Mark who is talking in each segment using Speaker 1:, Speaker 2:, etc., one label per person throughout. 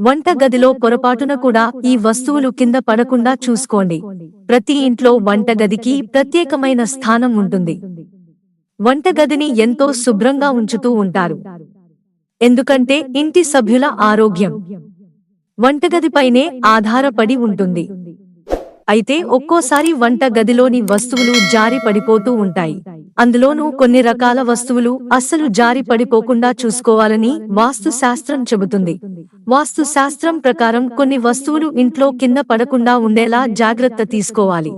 Speaker 1: వంట గదిలో పొరపాటున కూడా ఈ వస్తువులు కింద పడకుండా చూసుకోండి. ప్రతి ఇంట్లో వంటగదికి ప్రత్యేకమైన స్థానం ఉంటుంది. వంటగదిని ఎంతో శుభ్రంగా ఉంచుతూ ఉంటారు. ఎందుకంటే ఇంటి సభ్యుల ఆరోగ్యం. వంటగదిపైనే ఆధారపడి ఉంటుంది. అయితే ఒక్కోసారి వంట గదిలోని వస్తువులు జారి పడిపోతూ ఉంటాయి. అందులోనూ కొన్ని రకాల వస్తువులు అస్సలు జారి పడిపోకుండా చూసుకోవాలని వాస్తు శాస్త్రం చెబుతుంది. వాస్తు శాస్త్రం ప్రకారం కొన్ని వస్తువులు ఇంట్లో కింద పడకుండా ఉండేలా జాగ్రత్త తీసుకోవాలి.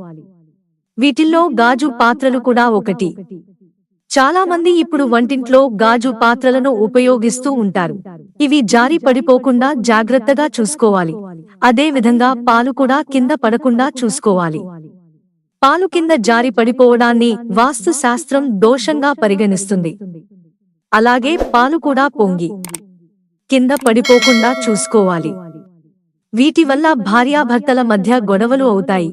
Speaker 1: వీటిల్లో గాజు పాత్రలు కూడా ఒకటి. చాలా మంది ఇప్పుడు వంటింట్లో గాజు పాత్రలను ఉపయోగిస్తూ ఉంటారు. ఇవి జారి పడిపోకుండా జాగ్రత్తగా చూసుకోవాలి. అదే విధంగా పాలు కూడా కింద పడకుండా చూసుకోవాలి. పాలు కింద జారి పడిపోవడాన్ని వాస్తు శాస్త్రం దోషంగా పరిగణిస్తుంది. అలాగే పాలు కూడా పొంగి కింద పడిపోకుండా చూసుకోవాలి. వీటి వల్ల భార్యాభర్తల మధ్య గొడవలు అవుతాయి.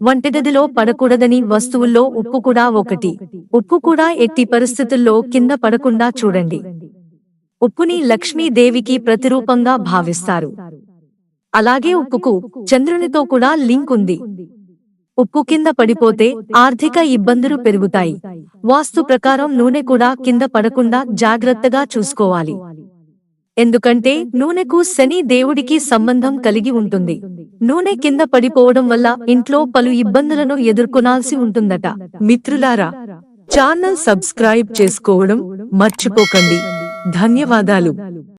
Speaker 1: వంటగదిలో పడకూడదని వస్తువుల్లో ఉప్పు కూడా ఒకటి. ఉప్పు కూడా ఎట్టి పరిస్థితుల్లో కింద పడకుండా చూడండి. ఉప్పుని లక్ష్మీదేవికి ప్రతిరూపంగా భావిస్తారు. అలాగే ఉప్పుకు చంద్రునితో కూడా లింక్ ఉంది. ఉప్పు కింద పడిపోతే ఆర్థిక ఇబ్బందులు పెరుగుతాయి. వాస్తు ప్రకారం నూనె కూడా కింద పడకుండా జాగ్రత్తగా చూసుకోవాలి. ఎందుకంటే నూనెకు శని దేవుడికి సంబంధం కలిగి ఉంటుంది. నూనె కింద పడిపోవడం వల్ల ఇంట్లో పలు ఇబ్బందులను ఎదుర్కొనాల్సి ఉంటుందట. మిత్రులారా ఛానల్ సబ్స్క్రైబ్ చేసుకోవడం మర్చిపోకండి. ధన్యవాదాలు.